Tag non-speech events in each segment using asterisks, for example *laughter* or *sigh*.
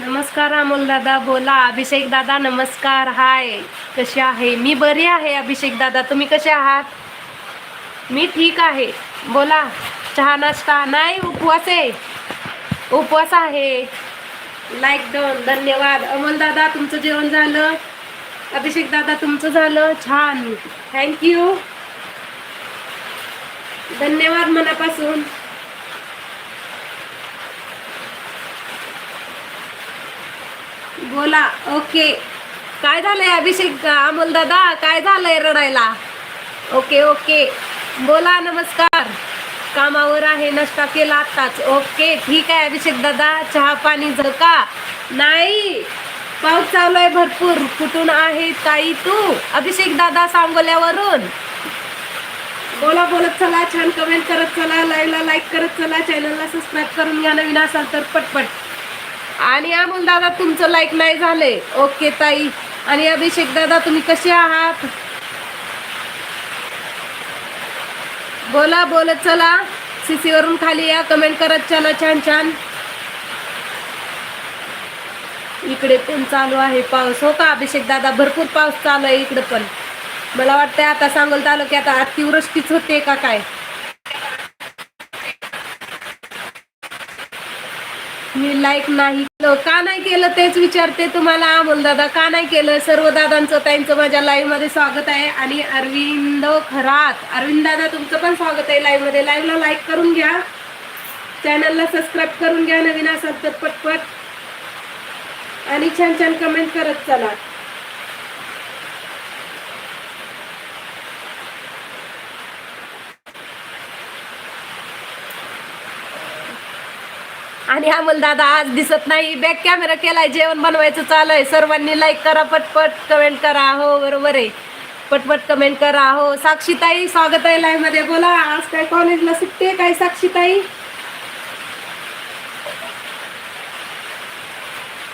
नमस्कार अमोल दादा बोला. अभिषेक दादा नमस्कार. हाय. कशी आहे? मी बरी आहे अभिषेक दादा. तुम्ही कसे आहात? मी ठीक आहे. बोला. चहा नाश्ता? नाही उपवास आहे. उपवास आहे. लाईक दोन. धन्यवाद. अमोल दादा तुमचं जेवण झालं? अभिषेक दादा तुमचं झालं? छान. थँक्यू धन्यवाद मनापासून. बोला ओके. काय झालंय अभिषेक अमोल दादा? काय झालंय रडायला? Okay okay. बोला नमस्कार. कामावर आहे नाश्ता केला आत्ताच. ओके ठीक आहे अभिषेक दादा. चहा पाणी जर का नाही पाऊस चालू आहे भरपूर. कुठून आहे ताई तू? अभिषेक दादा सांगोल्यावरून. बोला बोलत चला. छान कमेंट करत चला. लाईव्हला लाईक करत चला. चॅनलला सबस्क्राईब करून घ्या. नवीन असाल तर पटपट. आणि अमोल दादा तुमचं लाईक नाही झालंय. ओके ताई. आणि अभिषेक दादा तुम्ही कसे आहात? बोला बोलत चला. सीसी वरून खाली या. कमेंट करत चला छान छान. इकडे पण चालू आहे पाऊस. हो का अभिषेक दादा? भरपूर पाऊस चालू आहे इकडे पण. मला वाटतंय आता सांगोल तालुक्यात अतिवृष्टीच होते का काय? मी लाईक नाही केलं. का नाही केलं तेच विचारते तुम्हाला अमोल दादा. का नाही केलं? सर्व दादांचं त्यांचं माझ्या लाईव्हमध्ये स्वागत आहे. आणि अरविंद खरात. अरविंद दादा तुमचं पण स्वागत आहे लाईव्हमध्ये. लाईव्हला लाईक करून घ्या. चॅनलला सबस्क्राईब करून घ्या. नवीन असाल तर पटपट. आणि छान छान कमेंट करत चला. आणि अमोल दादा आज दिसत नाही. बॅक कॅमेरा केलाय जेवण बनवायचं चालू आहे सर्वांनी लाईक करा पटपट कमेंट करा. हो बरोबर आहे. पटपट कमेंट करा. हो साक्षीताई स्वागत आहे लाईव्हमध्ये. बोला आज काय कॉलेजला सुट्टी आहे काय साक्षीताई?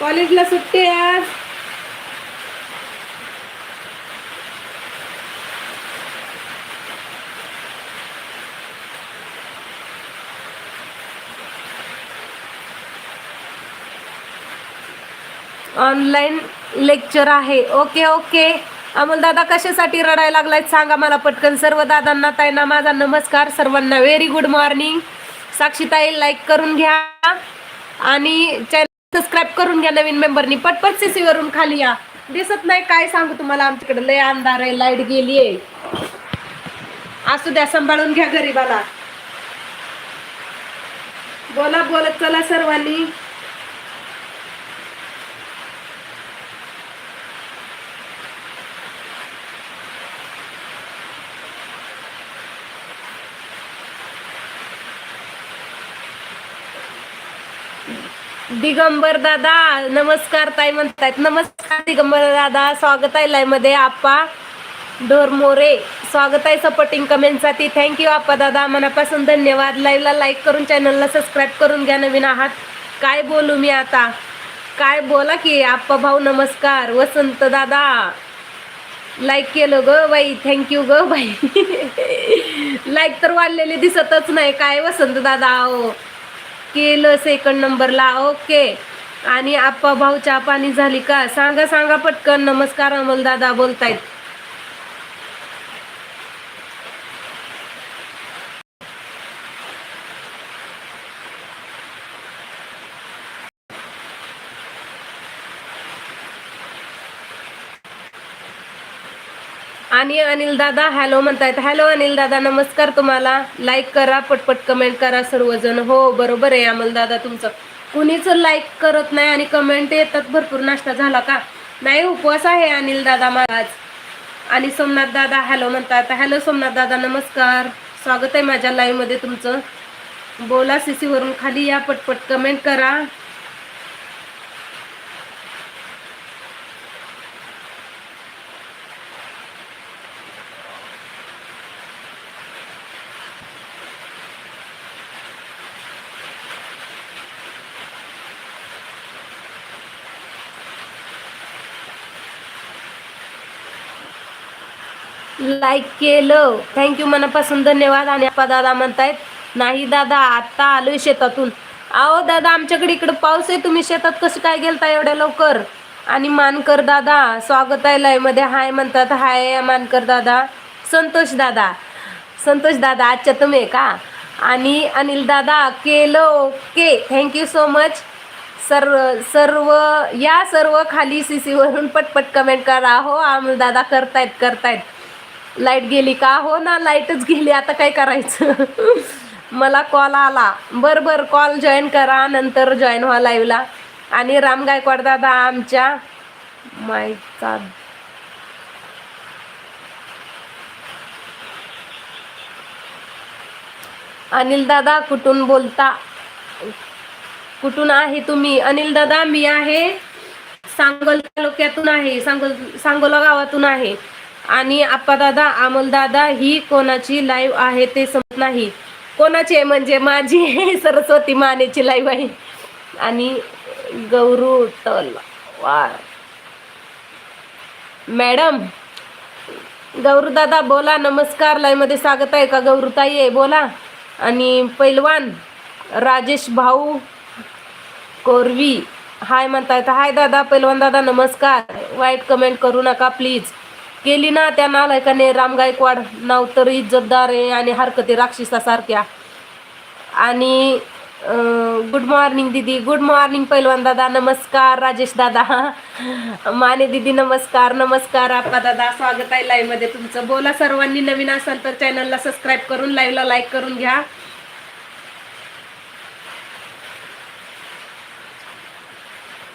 कॉलेजला सुट्टी आहे आज? ऑनलाईन लेक्चर आहे. ओके ओके अमोल दादा कशासाठी रडायला लागलाय सांगा मला पटकन. सर्व दादांना ताईना माझा नमस्कार. सर्वांना व्हेरी गुड मॉर्निंग साक्षीताई लाईक करून घ्या. आणि चॅनल सबस्क्राईब करून घ्या नवीन मेंबरनी पटपट सीसी वरून खाली या. दिसत नाही काय सांगू तुम्हाला. आमच्याकडे लय अंधार आहे लाइट गेली आहे असू द्या सांभाळून घ्या गरीबाला. बोला बोलत चला सर्वांनी. दिगंबर दादा नमस्कार ताई म्हणतायत. नमस्कार दिगंबर दादा स्वागत आहे लाईव्हमध्ये. आप्पा ढोरमोरे स्वागत आहे सपोर्टिंग कमेंटसाठी थँक्यू आप्पा दादा. मनापासून धन्यवाद. लाईव्हला लाईक करून चॅनलला सबस्क्राईब करून घ्या नवीन आहात. काय बोलू मी आता? काय बोला की आप्पा भाऊ नमस्कार. वसंत दादा. लाईक केलं ग बाई. थँक्यू ग बाई. *laughs* लाईक तर वाढलेली दिसतच नाही. काय वसंत दादा हो? केलं सेकंड नंबरला ओके आणि आप्पा भाऊ चहा पाणी झाली का? सांगा सांगा पटकन. नमस्कार अमलदादा बोलतायत. आणि अनिल दादा हॅलो म्हणतायत. हॅलो अनिल दादा नमस्कार तुम्हाला. लाईक करा पटपट कमेंट करा सर्वजण. हो बरोबर आहे अमल दादा तुमचं. कुणीच लाईक करत नाही आणि कमेंट येतात. भरपूर नाश्ता झाला का? नाही उपवास आहे अनिल दादा महाराज. आणि सोमनाथ दादा हॅलो म्हणतात. हॅलो सोमनाथ दादा नमस्कार. स्वागत आहे माझ्या लाईव्हमध्ये तुमचं. बोला सी सीवरून खाली या पटपट कमेंट करा. लाईक केलं. थँक्यू मनापासून धन्यवाद. आणि आपा दादा म्हणतायत नाही दादा आत्ता आलोय शेतातून. अहो दादा आमच्याकडे इकडं पाऊस आहे. तुम्ही शेतात कसं काय गेलता एवढ्या लवकर? आणि मानकर दादा स्वागत आहे लाईमध्ये हाय म्हणतात हाय मानकर दादा. संतोष दादा. संतोष दादा आजच्या तुम्ही का? आणि अनिल दादा केलं ओके. थँक्यू सो मच सर्व सर्व या सर्व खाली सी सीवरून पटपट कमेंट करा. हो आम दादा करतायत करतायत. लाइट गेली का? हो ना लाईटच गेली आता काय करायचं? मला कॉल आला. बर बर कॉल जॉईन करा नंतर जॉईन व्हा लाईव्हला आणि राम गायकवाड दादा आमच्या मायचा अनिल दादा कुठून बोलता? कुठून आहे तुम्ही? अनिल दादा मी आहे सांगोल तालुक्यातून आहे. सांगोल सांगोला गावातून आहे. आणि आप्पा दादा ही कोणाची लाईव्ह आहे ते समजत नाही. कोणाची आहे म्हणजे माझी *laughs* सरस्वती मानेची लाईव्ह आहे. आणि गौरू तलवार. मॅडम गौरूदादा बोला नमस्कार लाईव्हमध्ये स्वागत आहे का? गौरूताई आहे बोला. आणि पैलवान राजेश भाऊ कोरवी. हाय म्हणतायत. हाय दादा पैलवान दादा नमस्कार. वाईट कमेंट करू नका प्लीज केली ना त्या नालायकाने राम गायकवाड नाव तर इज्जतदार आहे आणि हरकती राक्षसासारख्या. आणि गुड मॉर्निंग दीदी. गुड मॉर्निंग पैलवान दादा. नमस्कार. राजेश दादा. *laughs* माने दीदी नमस्कार. नमस्कार आपा दादा. स्वागत आहे लाईव्हमध्ये तुमचं. बोला सर्वांनी नवीन असाल तर चॅनलला सबस्क्राईब करून लाईव्हला लाईक करून घ्या.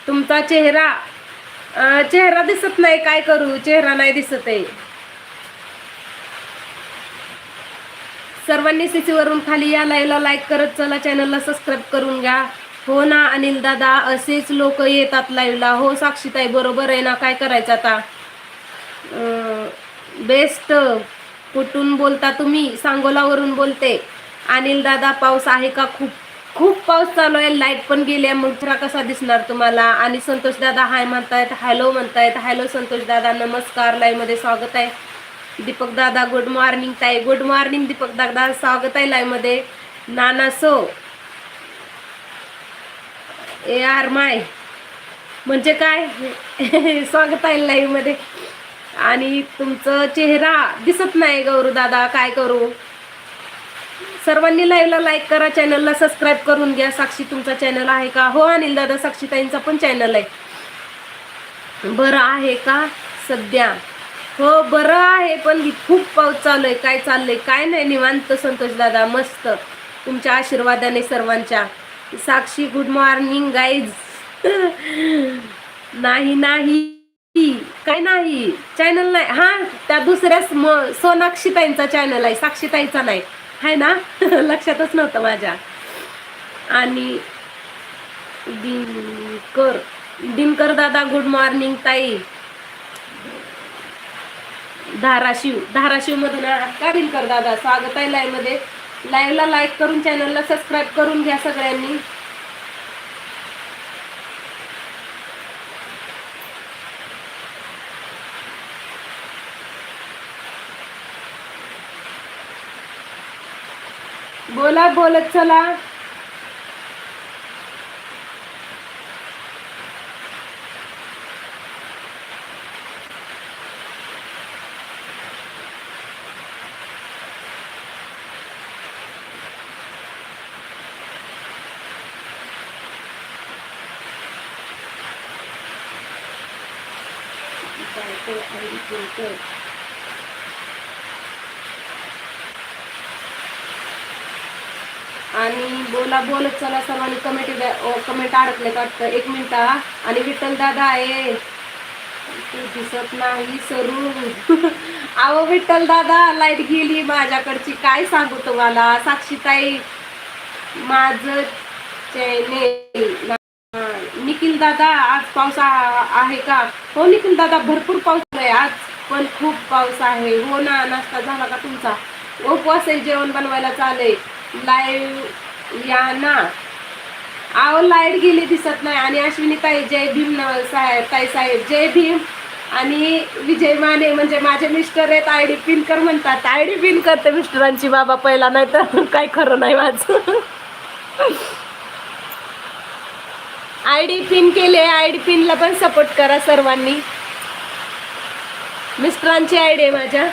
तुमचा चेहरा चेहरा दिसत नाही काय करू? चेहरा नाही दिसत आहे सर्वांनी सीसी वरून खाली या लाईव्हला लाईक करत चला चॅनलला सबस्क्राईब करून घ्या. हो ना अनिल दादा असेच लोक येतात लाईव्हला हो साक्षीताई बरोबर आहे ना? काय करायचं आता? बेस्ट कुठून बोलता तुम्ही? सांगोलावरून बोलते. अनिल दादा पाऊस आहे का? खूप खूप पाऊस चालू आहे लाइट पण गेली आहे मग कसा दिसणार तुम्हाला. आणि संतोष दादा हाय म्हणतायत हॅलो म्हणतायत. हॅलो संतोष दादा नमस्कार. लाईव्हमध्ये स्वागत आहे. दीपक दादा गुड मॉर्निंग ताई. गुड मॉर्निंग दीपक दादा. स्वागत आहे लाईव्हमध्ये नाना सो. ए आर माय. म्हणजे काय? *laughs* स्वागत आहे लाईव्हमध्ये. आणि तुमचं चेहरा दिसत नाही गौरू दादा. काय करू? सर्वांनी लाईव्हला लाईक करा चॅनलला सबस्क्राईब करून घ्या. साक्षी तुमचा चॅनल आहे का? हो अनिल दादा साक्षीताईंचा पण चॅनल आहे. बरं आहे का सध्या? हो बरं आहे पण खूप पाऊस चालू आहे. काय चाललंय? काय नाही निवांत संतोष दादा मस्त. तुमच्या आशीर्वादाने सर्वांच्या. साक्षी गुड मॉर्निंग गाईज नाही नाही. काय नाही? चॅनल नाही. हा त्या दुसऱ्या म- सोनाक्षीताईंचा चॅनल आहे. साक्षीताईचा नाही. आहे ना? *laughs* लक्षातच नव्हतं माझ्या. आणि दिनकर दिनकर दादा गुड मॉर्निंग ताई. धाराशिव धाराशिव मधून का दिनकर दादा? स्वागत आहे लाईव्हमध्ये. लाईव्हला लाईक करून चॅनलला सबस्क्राईब करून घ्या सगळ्यांनी. बोला बोलत चला आणि बोला बोलत चला सर्वांनी कमेंट कमेंट अडकले वाटतं. एक मिनिट आणि विठ्ठल दादा आहे. तू दिसत नाही सरू. *laughs* अहो विठ्ठल दादा लाइट गेली माझ्याकडची. काय सांगू तुम्हाला? साक्षीताई माझं चॅनेल निखिल दादा आज पाऊस आहे का? हो निखिल दादा भरपूर पाऊस आहे आज. पण खूप पाऊस आहे. हो ना नाश्ता झाला का तुमचा? उपवास आहे जेवण बनवायला चालय लाईव्ह या ना आहो लाइट गेली दिसत नाही. आणि अश्विनी ताई जय भीम न- साहेब ताई साहेब जय भीम. आणि विजय माने म्हणजे माझे मिस्टर आहेत आय डी पिनकर म्हणतात. आय डी पिन करते मिस्टरांची बाबा पहिला नाही तर *laughs* काय खरं नाही माझं. *laughs* आय डी पिन केले आय डी पिनला पण सपोर्ट करा सर्वांनी. मिस्टरांची आय डी आहे माझ्या.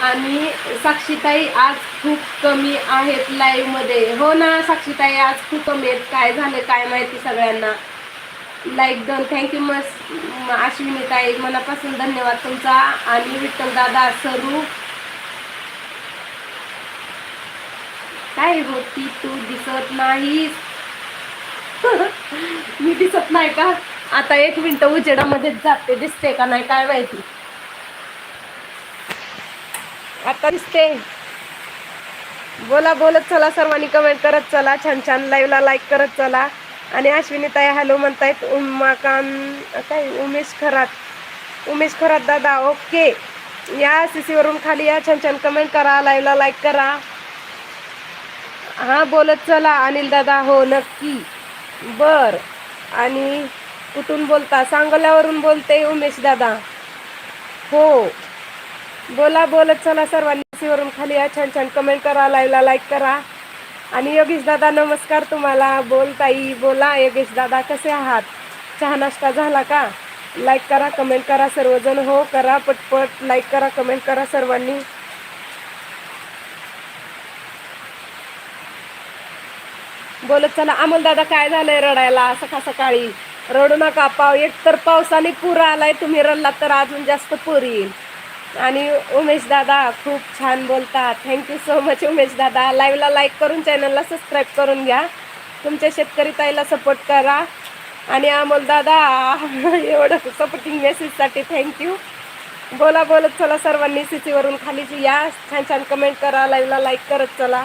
आणि साक्षीताई आज खूप कमी आहेत लाईव्हमध्ये हो ना साक्षीताई आज खूप कमी आहेत. काय झालं काय माहिती सगळ्यांना? लाईक दोन थँक्यू मस अश्विनीताई. मनापासून धन्यवाद तुमचा. आणि विठ्ठल दादा सरू. काय होती तू दिसत नाहीस? *laughs* मी दिसत नाही का? आता एक मिनटं उजेडामध्येच जाते. दिसते का नाही? काय माहिती? आता दिसते. बोला बोलत चला. सर्वांनी कमेंट करत चला. छान छान लाईव्हला लाईक करत चला. आणि अश्विनी ताई हॅलो म्हणतायत. उमाकांत काय उमेश खरात. उमेश खरात दादा ओके या सीसी वरून खाली या. छान छान कमेंट करा. लाईव्हला लाईक करा. हा बोलत चला. अनिल दादा हो नक्की. बर. आणि कुठून बोलता? सांगोल्यावरून बोलते उमेश दादा. हो. बोला बोलत चला सर्वांनी वरून खाली या. छान छान कमेंट करा लाईव्हला लाईक करा. आणि योगेश दादा नमस्कार तुम्हाला. बोल ताई बोला. योगेश दादा कसे आहात? चहा नाश्ता झाला का? लाईक करा कमेंट करा सर्वजण. हो करा पटपट. लाईक करा कमेंट करा सर्वांनी. बोलत चला. अमोल दादा काय झालंय रडायला? सका सकाळी. रडू नका पाव एक तर पावसाने पूर आलाय. तुम्ही रडलात तर अजून जास्त पूर येईल. आणि उमेश दादा खूप छान बोलतात. थँक्यू सो मच उमेश दादा. लाईव्हला लाईक करून चॅनलला सबस्क्राईब करून घ्या. तुमच्या शेतकरी ताईला सपोर्ट करा. आणि अमोल दादा एवढं सपोर्टिंग मेसेजसाठी थँक्यू बोला बोलत चला सर्वांनी सीसीवरून खाली या. छान छान कमेंट करा. लाईव्हला लाईक करत चला.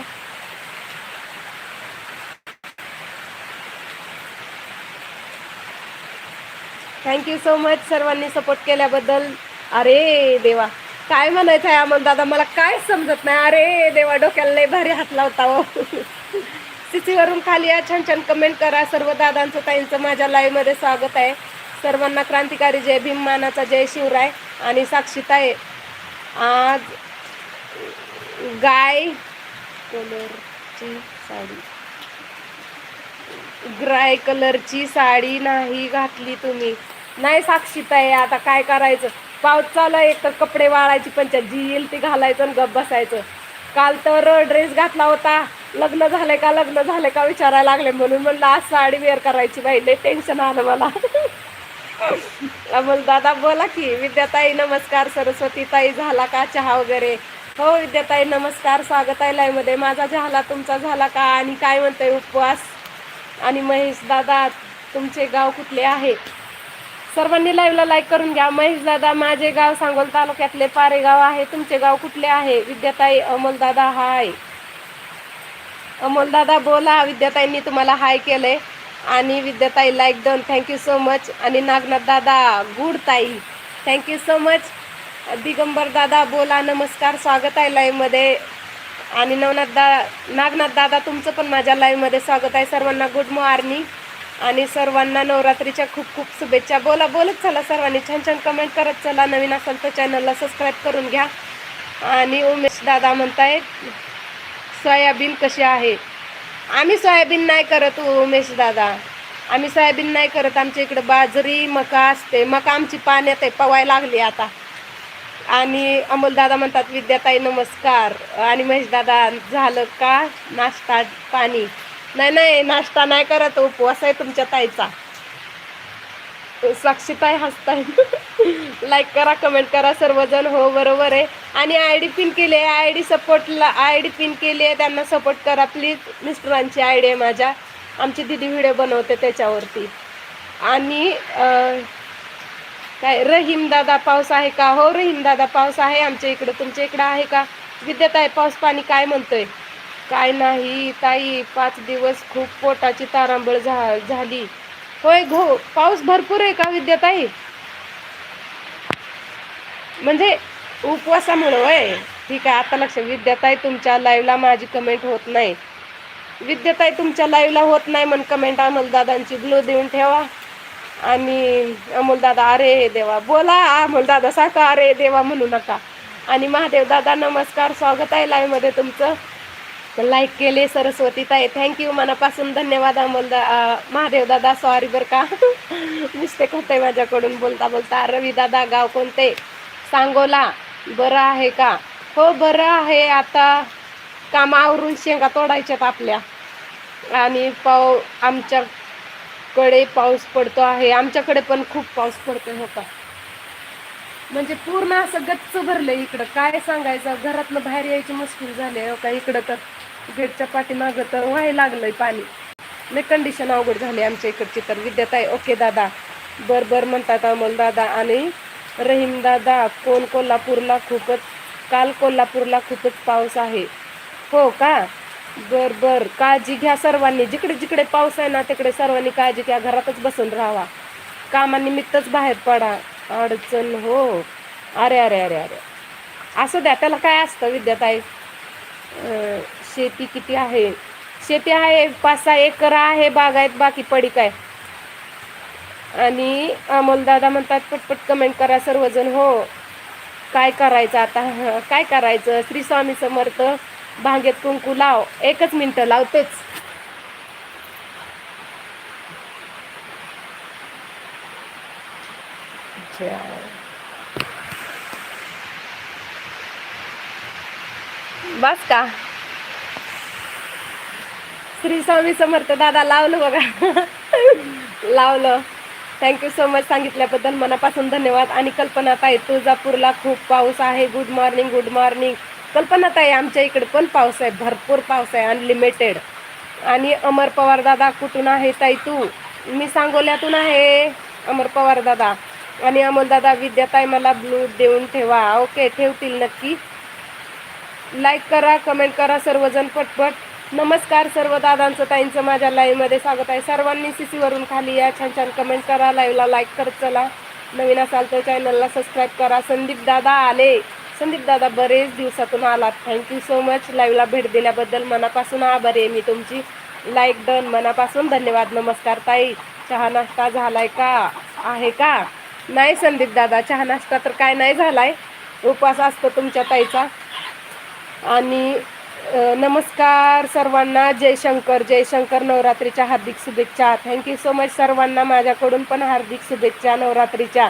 थँक्यू सो मच सर्वांनी सपोर्ट केल्याबद्दल. अरे देवा काय म्हणायचं आहे अमोल दादा? मला काय समजत नाही. अरे देवा डोक्याला लय भारी हात लावता हो. *laughs* सिसीवरून खाली या छान छान कमेंट करा. सर्व दादांचं ताईंचं माझ्या लाईव्हमध्ये स्वागत आहे. सर्वांना क्रांतिकारी जय भीममानाचा जय शिवराय आणि साक्षीताई. आज गाय कलरची साडी. ग्राय कलरची साडी नाही घातली तुम्ही. नाही साक्षीताई आता काय करायचं? पाऊस चालू आहे एक तर कपडे वाळायची पंचायत जी येईल ती घालायचं आणि गप बसायचं. काल तर ड्रेस घातला होता. लग्न झालंय का लग्न झालंय का विचारायला लागले म्हणून म्हणलं आज साडी वेअर करायची बाई लय टेन्शन आलं मला. अमोल दादा बोला की विद्याताई नमस्कार सरस्वती ताई झाला का चहा वगैरे? हो विद्याताई नमस्कार स्वागत आहे लाईमध्ये माझा झाला तुमचा झाला का? आणि काय म्हणतोय उपवास? आणि महेश दादा तुमचे गाव कुठले आहे? सर्वांनी लाईव्हला लाईक करून घ्या. महेश दादा माझे गाव सांगोल तालुक्यातले पारेगाव आहे. तुमचे गाव कुठले आहे? विद्याताई अमोलदादा हाय अमोलदादा बोला. विद्याताईंनी तुम्हाला हाय केले. आणि विद्याताई लाईक दोन थँक्यू सो मच आणि नागनाथ दादा गुड ताई. थँक्यू सो मच दिगंबर दादा बोला. नमस्कार. स्वागत आहे लाईव्हमध्ये आणि नवनाथ दा नागनाथ दादा तुमचं पण माझ्या लाईव्हमध्ये स्वागत आहे. सर्वांना गुड मॉर्निंग आणि सर्वांना नवरात्रीच्या खूप खूप शुभेच्छा. बोला बोलत चला सर्वांनी. छान छान कमेंट करत चला. नवीन असाल तर चॅनलला सबस्क्राईब करून घ्या. आणि उमेश दादा म्हणतायत सोयाबीन कशी आहे? आम्ही सोयाबीन नाही करत हो, उमेश दादा. आम्ही सोयाबीन नाही करत. आमच्या इकडं बाजरी मका असते. मका आमची पाण्यात आहे पवायला लागली आता. आणि अमोल दादा म्हणतात विद्याताई नमस्कार. आणि महेश दादा झालं का नाश्ता पाणी? नाही नाही नाश्ता नाही करत उपवास आहे तुमच्या ताईचा. साक्षीताई हसताय. लाईक करा कमेंट करा सर्वजण. हो बरोबर आहे. आणि आय डी पिन केली आहे. आय डी सपोर्टला आय डी पिन केली आहे. त्यांना सपोर्ट करा प्लीज मिस्टरांची आय डी आहे माझ्या. आमची दिदी व्हिडिओ बनवते त्याच्यावरती. आणि काय रहीम दादा पाऊस आहे का? हो रहीम दादा पाऊस आहे. आमच्या इकडं तुमच्या इकडं आहे का? विद्यात आहे पाऊस पाणी काय म्हणतोय? काय नाही ताई पाच दिवस खूप पोटाची तारांबळ झा झाली. होय घो पाऊस भरपूर आहे का विद्याताई म्हणजे उपवासामुळं होय? ठीक आहे आता लक्ष विद्याताई तुमच्या लाईव्हला माझी कमेंट होत नाही. विद्याताई तुमच्या लाईव्हला होत नाही म्हण कमेंट अमोल दादांची ग्लो देऊन ठेवा. आणि अमोल दादा अरे देवा बोला अमोल दादा सारखा अरे देवा म्हणू नका. आणि महादेव दादा नमस्कार स्वागत आहे लाईव्हमध्ये तुमचं. लाईक केले सरस्वती ताई. थँक्यू मनापासून धन्यवाद अमोल महादेव दादा. सॉरी बरं का. *laughs* मिस्टेक होते माझ्याकडून बोलता बोलता. रवी दादा गाव कोणते? सांगोला. बरं आहे का? हो बरं आहे. आता कामावरून शेंगा तोडायच्यात आपल्या. आणि पाव आमच्याकडे पाऊस पडतो आहे. आमच्याकडे पण खूप पाऊस पडतोय होता म्हणजे पूर्ण असं गच्च भरलं इकडं. काय सांगायचं? घरातलं बाहेर यायची मुश्किल झाली हो का? इकडं तर. गेटच्या पाठीमागं तर व्हायला लागलंय पाणी. नाही कंडिशन अवघड झाली आमच्या इकडची तर. विद्याताई ओके दादा. बर बर म्हणतात अमोल दादा. आणि रहीम दादा कोण कोल्हापूरला खूपच काल कोल्हापूरला खूपच पाऊस आहे. हो का? बर बर. काळजी घ्या सर्वांनी. जिकडे जिकडे पाऊस आहे ना तिकडे सर्वांनी काळजी घ्या. घरातच बसून राहावा. कामानिमित्तच बाहेर पडा. अडचण हो. अरे अरे अरे अरे. असू द्या त्याला काय असतं विद्याताई? शेती किती आहे? शेती आहे पाच सहा एकर आहे बागायत बाकी पडी काय आणि अमोलदादा म्हणतात पटपट कमेंट करा सर्वजण हो. काय करायचं आता? काय करायचं? श्री स्वामी समर्थ भांगेत कुंकू लाव. एकच मिनटं लावतेच. अच्छा. बस का? श्री स्वामी समर्थ दादा लावलं बघा. लावलं. थँक्यू सो मच सांगितल्याबद्दल मनापासून धन्यवाद. आणि कल्पनाताई तुळजापूरला खूप पाऊस आहे. गुड मॉर्निंग गुड मॉर्निंग कल्पनाताई आमच्या इकडे पण पाऊस आहे. भरपूर पाऊस आहे. अनलिमिटेड आणि अमर पवार दादा कुठून आहे ताई तू? मी सांगोल्यातून आहे. अमर पवार दादा. आणि अमोल दादा विद्याताई मला ब्लू देऊन ठेवा. ओके ठेवतील नक्की. लाईक करा कमेंट करा सर्वजण पटपट. नमस्कार सर्व दादांचं ताईंचं माझ्या लाईव्हमध्ये स्वागत आहे. सर्वांनी सी सीवरून खाली या छान छान कमेंट करा लाईव्हला लाईक करत चला. नवीन असाल तर चॅनलला सबस्क्राईब करा. संदीप दादा आले. संदीप दादा बरेच दिवसातून आलात. थँक्यू सो मच लाईव्हला भेट दिल्याबद्दल मनापासून आभारी आहे मी तुमची. लाईक डन मनापासून. धन्यवाद. नमस्कार ताई. चहा नाश्ता झालाय का? आहे का? नाही संदीप दादा. चहा नाश्ता तर काय नाही झालाय. उपवास असतो तुमच्या ताईचा. आणि नमस्कार सर्वांना. जयशंकर जयशंकर नवरात्रीच्या हार्दिक शुभेच्छा. थँक्यू सो मच सर्वांना. माझ्याकडून पण हार्दिक शुभेच्छा नवरात्रीच्या.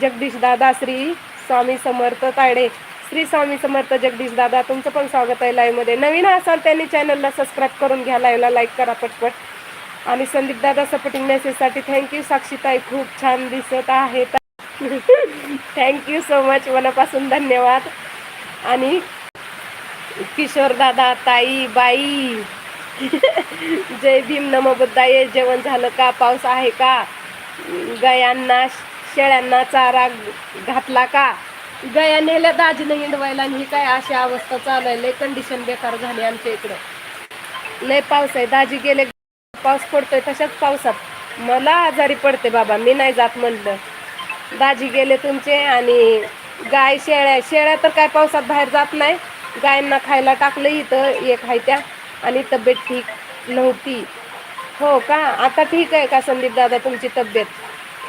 जगदीश दादा श्री स्वामी समर्थ तायडे. श्री स्वामी समर्थ जगदीश दादा तुमचं पण स्वागत आहे लाईव्हमध्ये नवीन असाल त्यांनी चॅनलला सबस्क्राईब करून घ्या. लाईव्हला लाईक करा पटपट. आणि संदीपदादा सपोर्टिंग मेसेजसाठी थँक्यू साक्षीताई खूप छान दिसत आहेत. थँक्यू सो मच मनापासून धन्यवाद. आणि किशोर दादा ताई बाई. जय भीम नमो बुद्धाये. जेवण झालं का? पाऊस आहे का? गयांना शेळ्यांना चारा घातला का? गया नेल्या दाजीनं हिंडवायला आणि ही काय अशी अवस्था चालू आहे? लय कंडिशन बेकार झाली आमच्या इकडं. लय पाऊस आहे. दाजी गेले पाऊस पडतोय तशाच पावसात. मला आजारी पडते बाबा मी नाही जात म्हणलं. दाजी गेले तुमचे आणि गाय शेळ्या शेळ्या तर काय पावसात बाहेर जात नाही. गायांना खायला टाकलं इथं एक आहे त्या आणि तब्येत ठीक नव्हती. हो का? आता ठीक आहे का संदीप दादा तुमची तब्येत?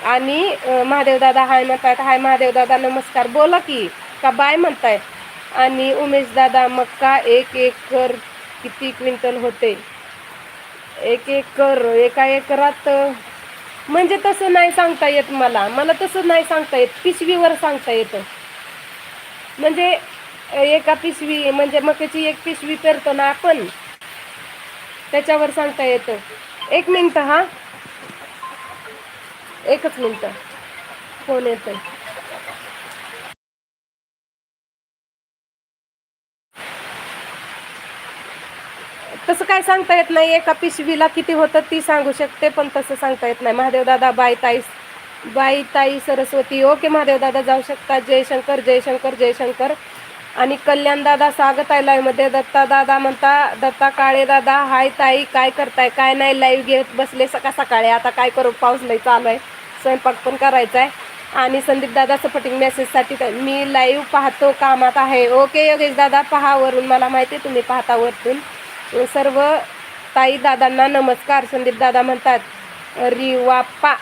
आणि महादेव दादा हाय म्हणतायत. हाय महादेव दादा नमस्कार. बोला की का बाय म्हणताय? आणि उमेश दादा मक्का एक एकर किती क्विंटल होते? एक एकर एका एकरात म्हणजे तसं नाही सांगता येत मला. मला तसं नाही सांगता येत. पिशवीवर सांगता येतं. म्हणजे एका पिशवी म्हणजे मक्याची एक पिशवी पेरतो ना आपण. त्याच्यावर सांगता येतं. एक मिनिट हा. एकच मिनिट. फोन येतो तसं काय सांगता येत नाही. एका पिशवीला किती होतं ती सांगू शकते पण तसं सांगता येत नाही. महादेव दादा बाय ताई बाई ताई सरस्वती ओके महादेव दादा जाऊ शकता. जयशंकर जयशंकर जयशंकर. आणि कल्याण दादा स्वागत आहे लाईव्हमध्ये दत्ता दादा म्हणता दत्ता काळे दादा हाय ताई काय करताय? काय नाही लाईव्ह घेत बसले सका सकाळी. आता काय करू? पाऊस लई चालू आहे. स्वयंपाक पण करायचा आहे आणि संदीप दादा सपोर्टिंग मेसेजसाठी तर मी लाईव्ह पाहतो कामात आहे. ओके योगेश दादा पहा वरून. मला माहिती आहे तुम्ही पाहता वरतून. सर्व ताई दादांना नमस्कार. संदीप दादा म्हणतात रिवाप्पा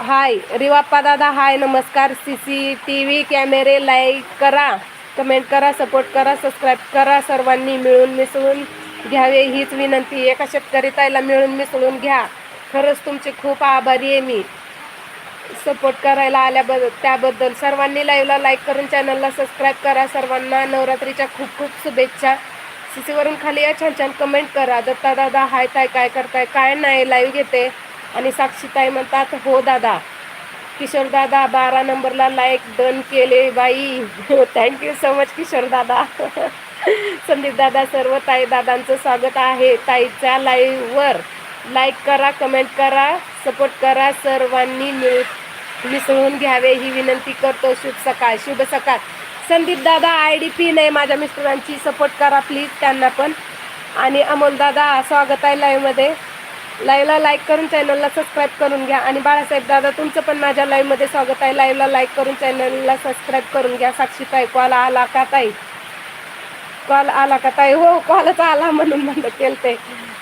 हाय. रिवाप्पा दादा हाय नमस्कार. सी सी टी व्ही कॅमेरे लाईक करा. कमेंट करा सपोर्ट करा सबस्क्राईब करा. सर्वांनी मिळून मिसळून घ्यावे हीच विनंती. एका शेतकरी ताईला मिळून मिसळून घ्या. खरंच तुमचे खूप आभारी आहे मी. सपोर्ट करायला आल्याबद्दल त्याबद्दल सर्वांनी लाईव्हला लाईक करून चॅनलला सबस्क्राईब करा. सर्वांना नवरात्रीच्या खूप खूप शुभेच्छा. सीसीवरून खाली या छान छान कमेंट करा. दत्ता दादा हाय ताय काय करताय? काय नाही लाईव्ह घेते. आणि साक्षी ताई म्हणतात हो दादा. किशोर दादा बारा नंबरला लाईक डन केले बाई. थँक्यू सो मच किशोर दादा. संदीप दादा सर्व ताई दादांचं स्वागत आहे ताईच्या लाईव्हवर लाईक करा कमेंट करा सपोर्ट करा सर्वांनी मिळ मिसळून घ्यावे ही विनंती करतो. शुभ सकाळ शुभ सकाळ. संदीप दादा आय डी पी नाही माझ्या मिस्टरांची. सपोर्ट करा प्लीज त्यांना पण. आणि अमोल दादा स्वागत आहे लाईव्हमध्ये लाईव्हला लाईक करून चॅनलला सबस्क्राईब करून घ्या. आणि बाळासाहेब दादा तुमचं पण माझ्या लाईव्हमध्ये स्वागत आहे. लाईव्हला लाईक करून चॅनलला सबस्क्राईब करून घ्या. साक्षी ताई कॉल आला का ताई? कॉल आला का ताई? हो कॉलच आला म्हणून म्हणलं केलं ते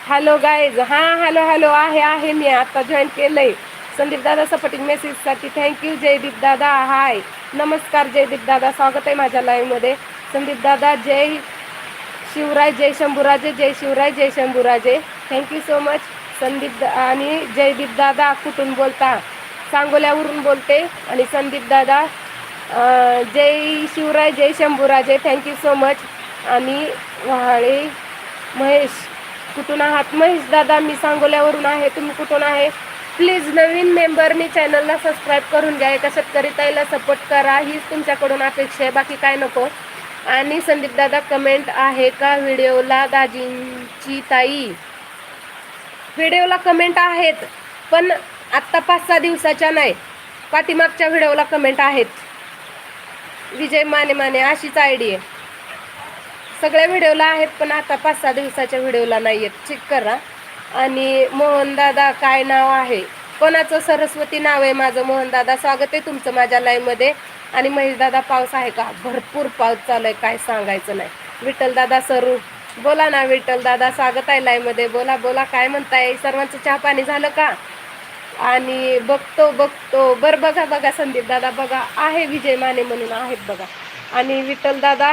हॅलो गाईज हां हॅलो हॅलो आहे आहे मी. आता जॉईन केलंय. संदीप दादा सपोर्टिंग मेसेजसाठी थँक्यू जयदीप दादा हाय नमस्कार जयदीप दादा. स्वागत आहे माझ्या लाईव्हमध्ये. संदीप दादा जय शिवराय जय शंभूराजे जय शिवराय जय Shambhuraje. Thank you so much Sandeep आणि जयदीप दादा कुठून बोलता? सांगोल्यावरून बोलते. आणि संदीप दादा जय शिवराय जय Shambhuraje thank you so much आणि वहाळे महेश कुठून आहात? महेश दादा मी सांगोल्यावरून आहे. तुम्ही कुठून आहे? प्लीज नवीन मेंबरनी चॅनलला सबस्क्राईब करून घ्या. एका शेतकरी ताईला सपोर्ट करा. हीच तुमच्याकडून अपेक्षा आहे. बाकी काय नको. आणि संदीप दादा कमेंट आहे का? व्हिडिओला दाजींची ताई. व्हिडिओला कमेंट आहेत पण आत्ता पाच सहा दिवसाच्या नाही. पाठीमागच्या व्हिडिओला कमेंट आहेत. विजय माने माने अशीच आयडी आहे. सगळ्या व्हिडिओला आहेत पण आता पाच सहा दिवसाच्या व्हिडिओला नाही आहेत. चेक करा. आणि मोहनदादा काय नाव आहे? कोणाचं सरस्वती नाव आहे माझं? मोहनदादा स्वागत आहे तुमचं माझ्या लाईव्हमध्ये आणि महेशदादा पाऊस आहे का? भरपूर पाऊस चालू आहे काय सांगायचं नाही. विठ्ठलदादा सरू बोला ना विठ्ठल दादा स्वागत आहे लाईमध्ये बोला बोला काय म्हणताय? सर्वांचं चहा पाणी झालं का? आणि बघतो बघतो. बरं बघा बघा संदीप दादा बघा. आहे विजय माने म्हणून आहेत बघा. आणि विठ्ठल दादा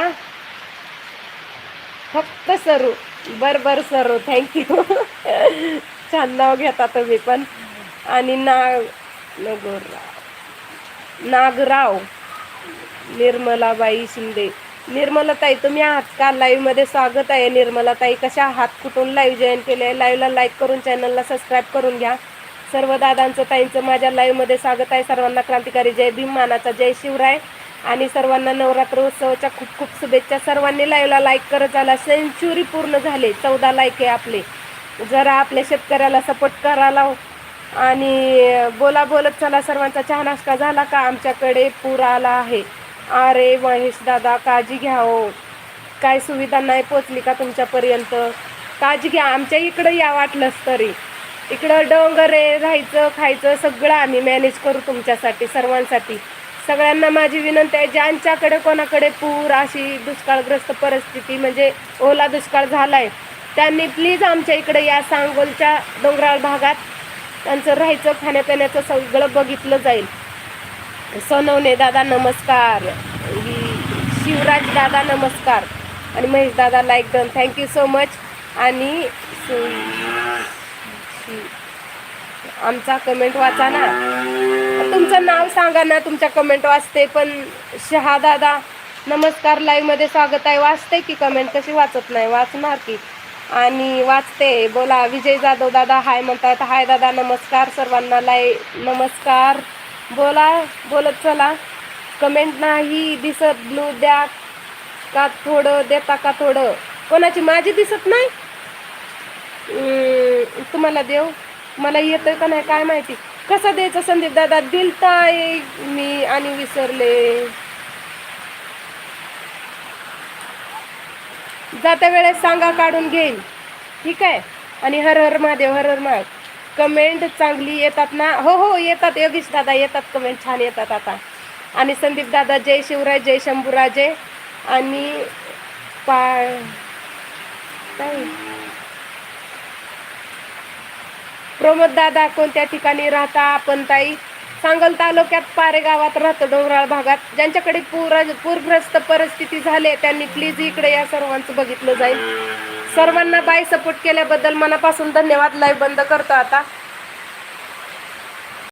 फक्त सरू. बर बर सरू. थँक्यू *laughs* छान नाव घेता तुम्ही पण. आणि नाग नगरराव. नागराव. निर्मलाबाई शिंदे. निर्मलाताई तुम्ही आहात का लाईव्हमध्ये स्वागत आहे निर्मलाताई. कशा आहात? कुठून लाईव्ह जॉईन केले आहे लाईव्हला लाईक करून चॅनलला सबस्क्राईब करून घ्या. सर्व दादांचं ताईंचं माझ्या लाईव्हमध्ये स्वागत आहे. सर्वांना क्रांतिकारी जय भीम मानाचा जय शिवराय. आणि सर्वांना नवरात्र उत्सवाच्या खूप खूप शुभेच्छा. सर्वांनी लाईव्हला लाईक करत झाला सेंचुरी पूर्ण झाले. चौदा लाईक आहे आपले. जरा आपल्या शेतकऱ्याला सपोर्ट करा लाव. आणि बोला बोलत चला. सर्वांचा चहा नाश्ता झाला का? आमच्याकडे पूर आला आहे. अरे महेश दादा काळजी घ्या हो. काय सुविधा नाही पोचली का तुमच्यापर्यंत? काळजी घ्या आमच्या इकडं या वाटलंच तरी. इकडं डोंगर आहे राहायचं खायचं सगळं आम्ही मॅनेज करू तुमच्यासाठी सर्वांसाठी. सगळ्यांना माझी विनंती आहे ज्यांच्याकडे कोणाकडे पूर अशी दुष्काळग्रस्त परिस्थिती म्हणजे ओला दुष्काळ झालाय त्यांनी प्लीज आमच्या इकडे या सांगोलच्या डोंगराळ भागात. त्यांचं राहायचं खाण्यापिण्याचं सगळं बघितलं जाईल. सोनवणे दादा नमस्कार. शिवराज दादा नमस्कार. आणि महेश दादा like done thank you so much आणि आमचा कमेंट वाचा ना. तुमचं नाव सांगा ना तुमच्या कमेंट वाचते. पण शहा दादा नमस्कार लाईव्हमध्ये स्वागत आहे. वाचते की कमेंट कशी वाचत नाही? वाचणार की? आणि वाचते. बोला विजय जाधव दादा हाय म्हणतात. हाय दादा नमस्कार सर्वांना. लाई नमस्कार. बोला बोलत चला. कमेंट नाही दिसत ब्लू द्या का थोडं देता का थोडं? कोणाची माझी दिसत नाही? तुम्हाला देव मला येतं का नाही काय माहिती? कसं द्यायचं संदीप दादा? दिलताय मी आणि विसरले. जात्या वेळेस सांगा काढून घेईन. ठीक आहे? आणि हर हर महादेव हर हर महादेव. कमेंट चांगली येतात ना? हो हो येतात. योगेश दादा येतात. कमेंट छान येतात आता. आणि संदीप दादा जय शिवराय जय शंभूराजे. आणि पा प्रमोद दादा कोणत्या ठिकाणी राहता आपण ताई? सांगल तालुक्यात पारे गावात राहतो डोंगराळ भागात. ज्यांच्याकडे पूर पूरग्रस्त परिस्थिती झाली त्यांनी प्लीज इकडे या सर्वांचं बघितलं जाईल. सर्वांना बाय सपोर्ट केल्याबद्दल मनापासून धन्यवाद. लाईव्ह बंद करतो आता.